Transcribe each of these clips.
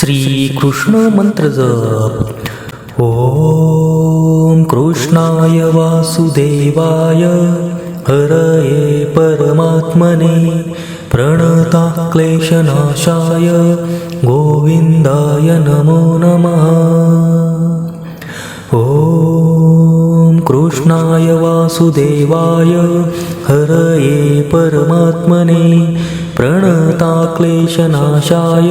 श्रीकृष्ण मंत्र जप ओम कृष्णाय वासुदेवाय। हरये परमात्मने प्रणता क्लेशनाशाय गोविंदाय नमो नमः। ॐ कृष्णाय वासुदेवाय। हरये परमात्मने प्रणता क्लेशनाशाय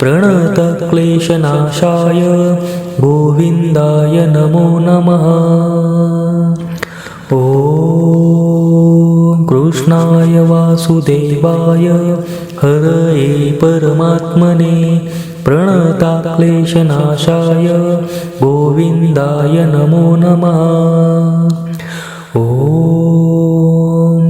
प्रणतक्लेशनाशाय गोविन्दाय नमो नमः। ॐ कृष्णाय वासुदेवाय हरये परमात्मने प्रणताक्लेशनाशाय गोविन्दाय नमो नमः। ॐ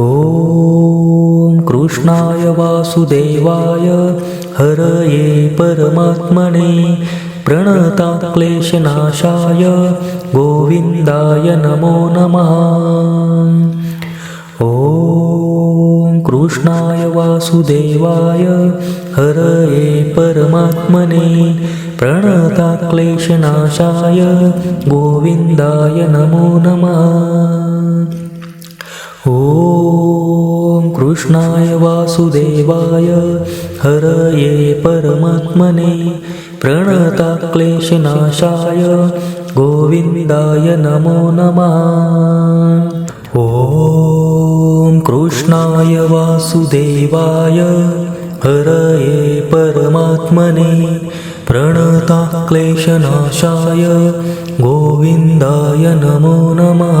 ॐ कृष्णाय वासुदेवाय हरये परमात्मने प्रणताक्लेशनाशाय गोविन्दाय नमो नमः। ॐ कृष्णाय वासुदेवाय हरये परमात्मने प्रणताक्लेशनाशाय गोविन्दाय नमो नमः ॐ कृष्णाय वासुदेवाय हरये परमात्मने प्रणताक्लेशनाशाय गोविन्दाय नमो नमः। ॐ कृष्णाय वासुदेवाय हरये परमात्मने प्रणताक्लेशनाशाय गोविन्दाय नमो नमः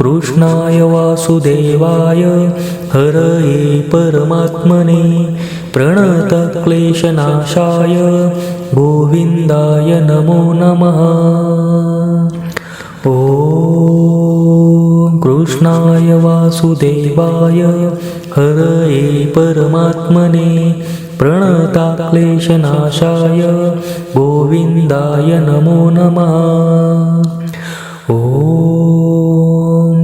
कृष्णाय वासुदेवाय हरये परमात्मने प्रणतक्लेशनाशाय गोविन्दाय नमो नमः। ॐ कृष्णाय वासुदेवाय हरये परमात्मने प्रणताक्लेशनाशाय गोविन्दाय नमो नमः। ॐ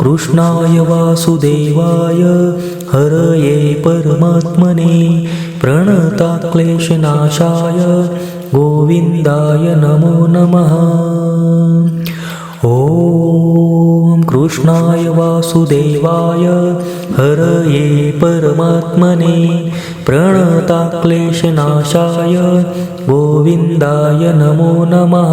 कृष्णाय वासुदेवाय हरये परमात्मने प्रणताक्लेशनाशाय गोविन्दाय नमो नमः। ॐ कृष्णाय वासुदेवाय हरये परमात्मने प्रणताक्लेशनाशाय गोविन्दाय नमो नमः।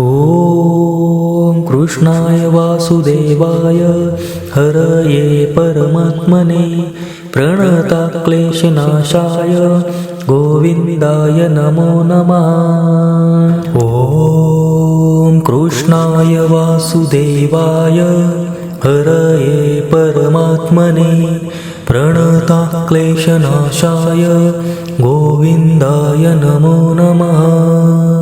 ॐ कृष्णाय वासुदेवाय हरये परमात्मने प्रणताक्लेशनाशाय गोविन्दाय नमो नमः। ॐ कृष्णाय वासुदेवाय हरये परमात्मने प्रणताक्लेशनाशाय गोविन्दाय नमो नमः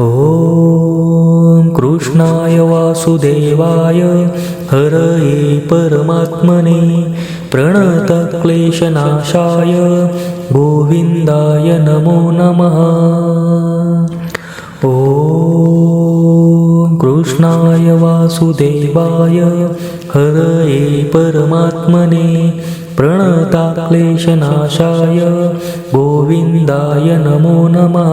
ॐ कृष्णाय वासुदेवाय हरये परमात्मने प्रणतक्लेशनाशाय गोविन्दाय नमो नमः। ॐ कृष्णाय वासुदेवाय हरये परमात्मने प्रणताक्लेशनाशाय गोविन्दाय नमो नमः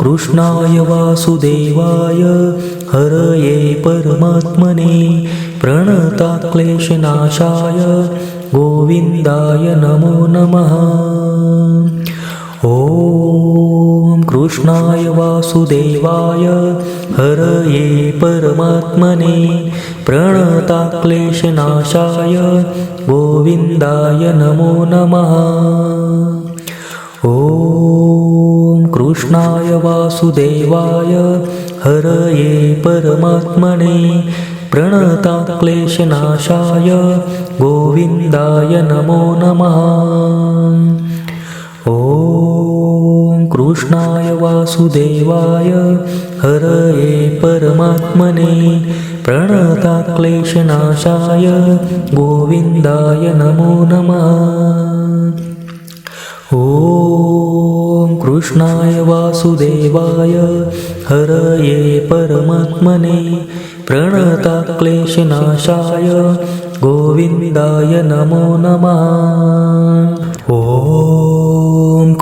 कृष्णाय वासुदेवाय हरये परमात्मने प्रणताक्लेशनाशाय गोविन्दाय नमो नमः। ॐ कृष्णाय वासुदेवाय हरये परमात्मने प्रणताक्लेशनाशाय गोविन्दाय नमो नमः। ॐ कृष्णाय वासुदेवाय हरये परमात्मने प्रणताक्लेशनाशाय गोविन्दाय नमो नमः। ॐ कृष्णाय वासुदेवाय हरये परमात्मने प्रणताक्लेशनाशाय गोविन्दाय नमो नमः ॐ कृष्णाय वासुदेवाय हरये परमात्मने प्रणताक्लेशनाशाय गोविन्दाय नमो नमः। ॐ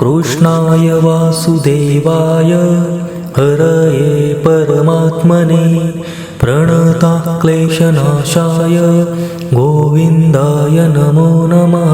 कृष्णाय वासुदेवाय हरये परमात्मने प्रणताक्लेशनाशाय गोविन्दाय नमो नमः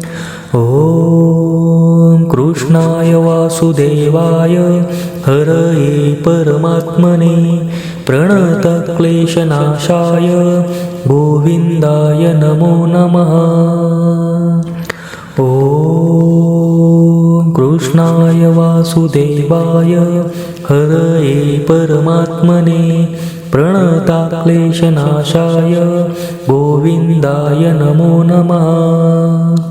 ॐ कृष्णाय वासुदेवाय हरये परमात्मने प्रणतक्लेशनाशाय गोविन्दाय नमो नमः। ॐ कृष्णाय वासुदेवाय हरये परमात्मने प्रणताक्लेशनाशाय गोविन्दाय नमो नमः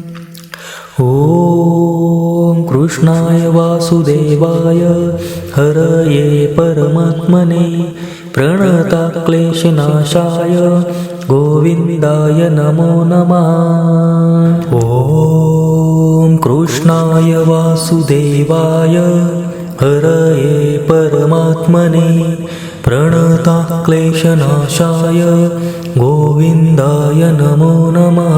ॐ कृष्णाय वासुदेवाय हरये परमात्मने प्रणताक्लेशनाशाय गोविन्दाय नमो नमः। ॐ कृष्णाय वासुदेवाय हरये परमात्मने प्रणताक्लेशनाशाय गोविन्दाय नमो नमः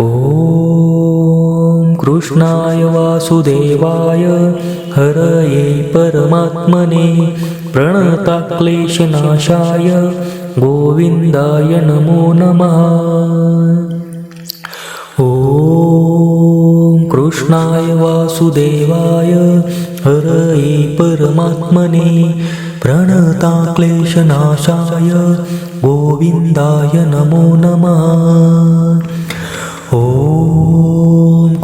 ॐ कृष्णाय वासुदेवाय हरये परमात्मने प्रणताक्लेशनाशाय गोविन्दाय नमो नमः। ॐ कृष्णाय वासुदेवाय हरये परमात्मने प्रणताक्लेशनाशाय गोविन्दाय नमो नमः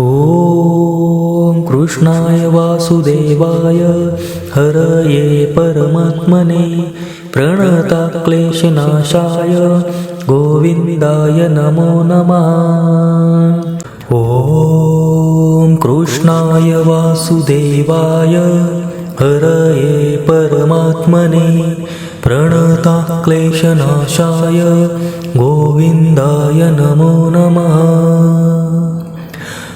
ॐ कृष्णाय वासुदेवाय हरये परमात्मने प्रणताक्लेशनाशाय गोविन्दाय नमो नमः। ॐ कृष्णाय वासुदेवाय हरये परमात्मने प्रणताः क्लेशनाशाय गोविन्दाय नमो नमः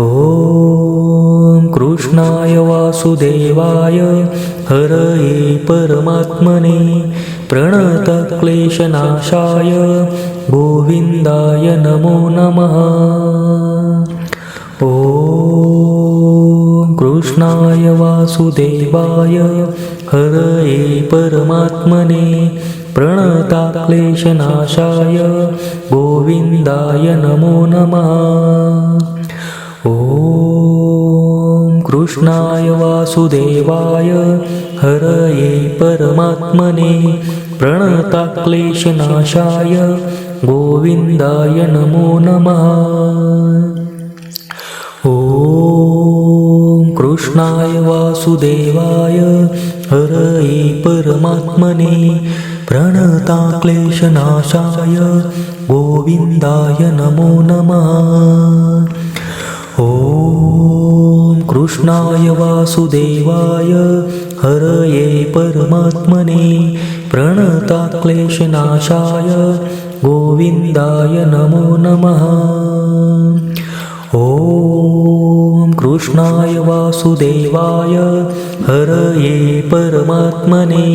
ॐ कृष्णाय वासुदेवाय हरये परमात्मने प्रणतक्लेशनाशाय गोविन्दाय नमो नमः। ॐ कृष्णाय वासुदेवाय हरये परमात्मने प्रणताक्लेशनाशाय गोविन्दाय नमो नमः ॐ कृष्णाय वासुदेवाय हरये परमात्मने प्रणताक्लेशनाशाय गोविन्दाय नमो नमः। ॐ कृष्णाय वासुदेवाय हरये परमात्मने प्रणताक्लेशनाशाय गोविन्दाय नमो नमः ॐ कृष्णाय वासुदेवाय हरये परमात्मने प्रणताक्लेशनाशाय गोविन्दाय नमो नमः। ॐ कृष्णाय वासुदेवाय हरये परमात्मने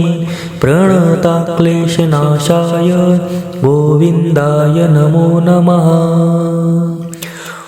प्रणताक्लेशनाशाय गोविन्दाय नमो नमः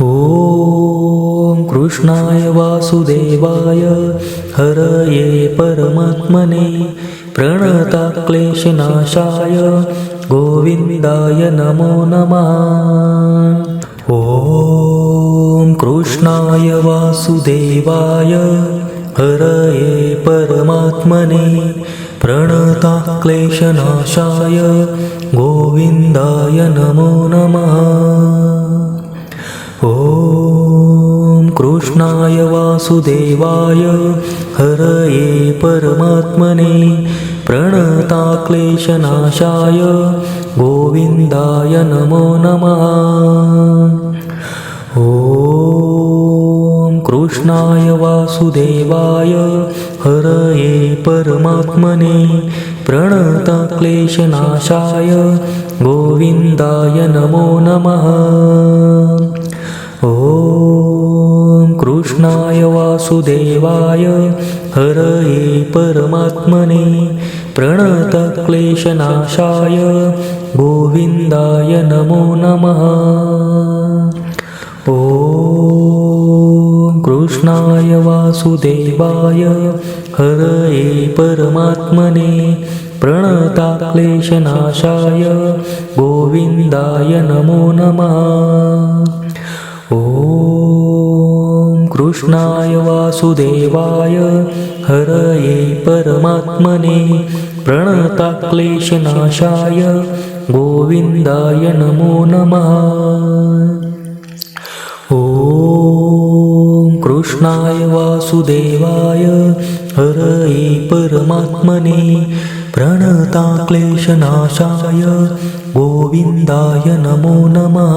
ॐ कृष्णाय वासुदेवाय हरये परमात्मने प्रणताक्लेशनाशाय गोविन्दाय नमो नमः। ॐ कृष्णाय वासुदेवाय हरये परमात्मने प्रणताक्लेशनाशाय गोविन्दाय नमो नमः ॐ कृष्णाय वासुदेवाय हरये परमात्मने प्रणताक्लेशनाशाय गोविन्दाय नमो नमः। ॐ कृष्णाय वासुदेवाय हरये परमात्मने प्रणताक्लेशनाशाय गोविन्दाय नमो नमः ॐ कृष्णाय वासुदेवाय हरये परमात्मने प्रणतक्लेशनाशाय गोविन्दाय नमो नमः। ॐ कृष्णाय वासुदेवाय हरये परमात्मने प्रणताक्लेशनाशाय गोविन्दाय नमो नमः ॐ कृष्णाय वासुदेवाय हरये परमात्मने प्रणताक्लेशनाशाय गोविन्दाय नमो नमः। ॐ कृष्णाय वासुदेवाय हरये परमात्मने प्रणताक्लेशनाशाय गोविन्दाय नमो नमः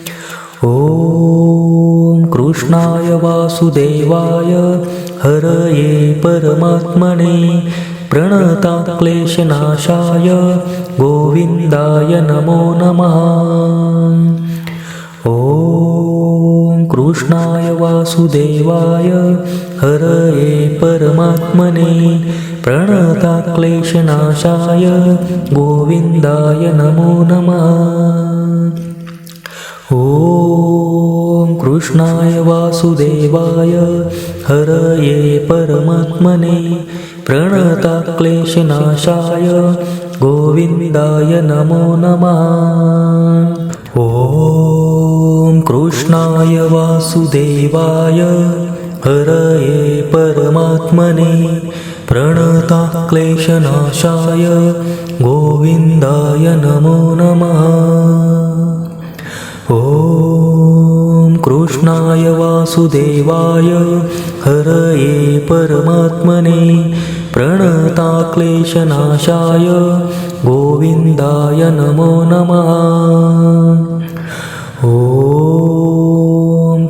ॐ कृष्णाय वासुदेवाय हरये परमात्मने प्रणताक्लेशनाशाय गोविन्दाय नमो नमः। ॐ कृष्णाय वासुदेवाय हरये परमात्मने प्रणताक्लेशनाशाय गोविन्दाय नमो नमः ॐ कृष्णाय वासुदेवाय हरये परमात्मने प्रणताक्लेशनाशाय गोविन्दाय नमो नमः। ॐ कृष्णाय वासुदेवाय हरये परमात्मने प्रणताक्लेशनाशाय गोविन्दाय नमो नमः ॐ कृष्णाय वासुदेवाय हरये परमात्मने प्रणताक्लेशनाशाय गोविन्दाय नमो नमः। ॐ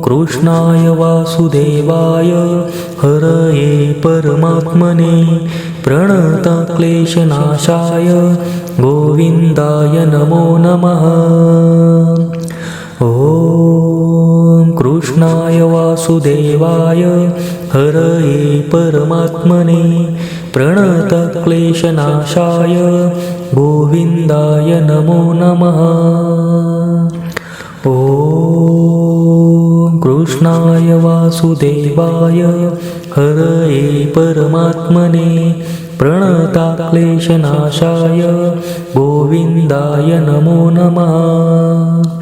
कृष्णाय वासुदेवाय हरये परमात्मने प्रणताक्लेशनाशाय गोविन्दाय नमो नमः। ॐ कृष्णाय वासुदेवाय हरये परमात्मने प्रणतक्लेशनाशाय गोविन्दाय नमो नमः। ॐ कृष्णाय वासुदेवाय हरये परमात्मने प्रणताक्लेशनाशाय गोविन्दाय नमो नमः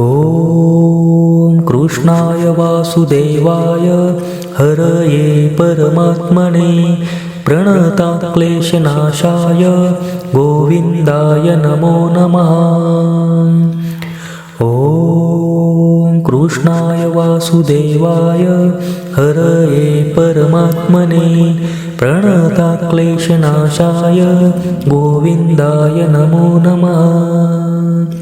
ॐ कृष्णाय वासुदेवाय हरये परमात्मने प्रणताक्लेशनाशाय गोविन्दाय नमो नमः। ॐ कृष्णाय वासुदेवाय हरये परमात्मने प्रणताक्लेशनाशाय गोविन्दाय नमो नमः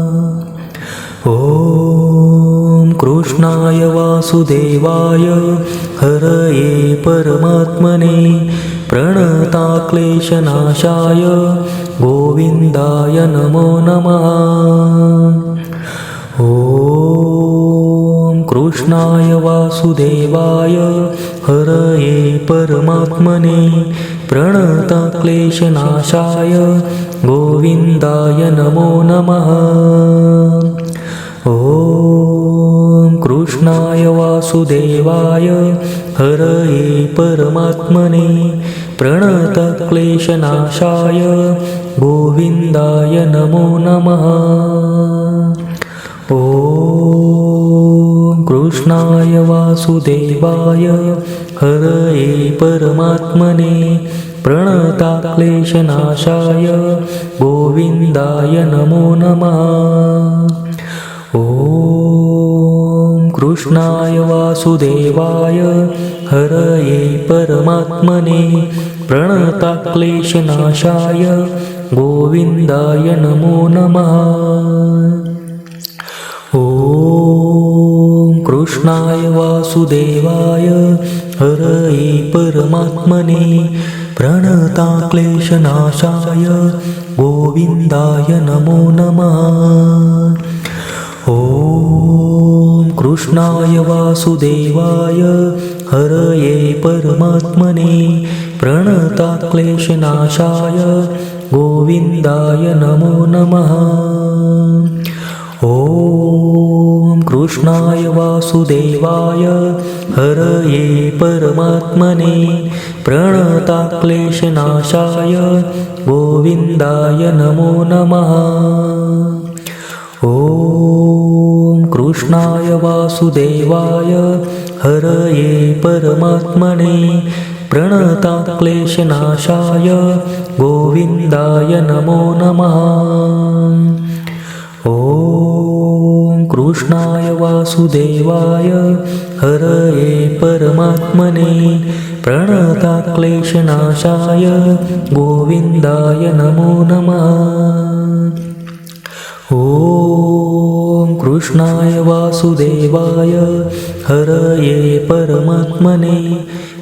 ॐ कृष्णाय वासुदेवाय हरये परमात्मने प्रणताक्लेशनाशाय गोविन्दाय नमो नमः। ॐ कृष्णाय वासुदेवाय हरये परमात्मने प्रणताक्लेशनाशाय गोविन्दाय नमो नमः। ॐ कृष्णाय वासुदेवाय हरये परमात्मने प्रणतक्लेशनाशाय गोविन्दाय नमो नमः। ॐ कृष्णाय वासुदेवाय हरये परमात्मने प्रणताक्लेशनाशाय गोविन्दाय नमो नमः ॐ कृष्णाय वासुदेवाय हरये परमात्मने प्रणताक्लेशनाशाय गोविन्दाय नमो नमः। ॐ कृष्णाय वासुदेवाय हरये परमात्मने प्रणताक्लेशनाशाय गोविन्दाय नमो नमः ॐ कृष्णाय वासुदेवाय हरये परमात्मने प्रणताक्लेशनाशाय गोविन्दाय नमो नमः। ॐ कृष्णाय वासुदेवाय हरये परमात्मने प्रणताक्लेशनाशाय गोविन्दाय नमो नमः ॐ कृष्णाय वासुदेवाय हरये परमात्मने प्रणताक्लेशनाशाय गोविन्दाय नमो नमः। ॐ कृष्णाय वासुदेवाय हरये परमात्मने प्रणताक्लेशनाशाय गोविन्दाय नमो नमः ॐ कृष्णाय वासुदेवाय हरये परमात्मने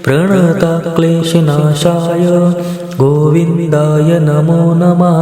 प्रणताक्लेशनाशाय गोविन्दाय नमो नमः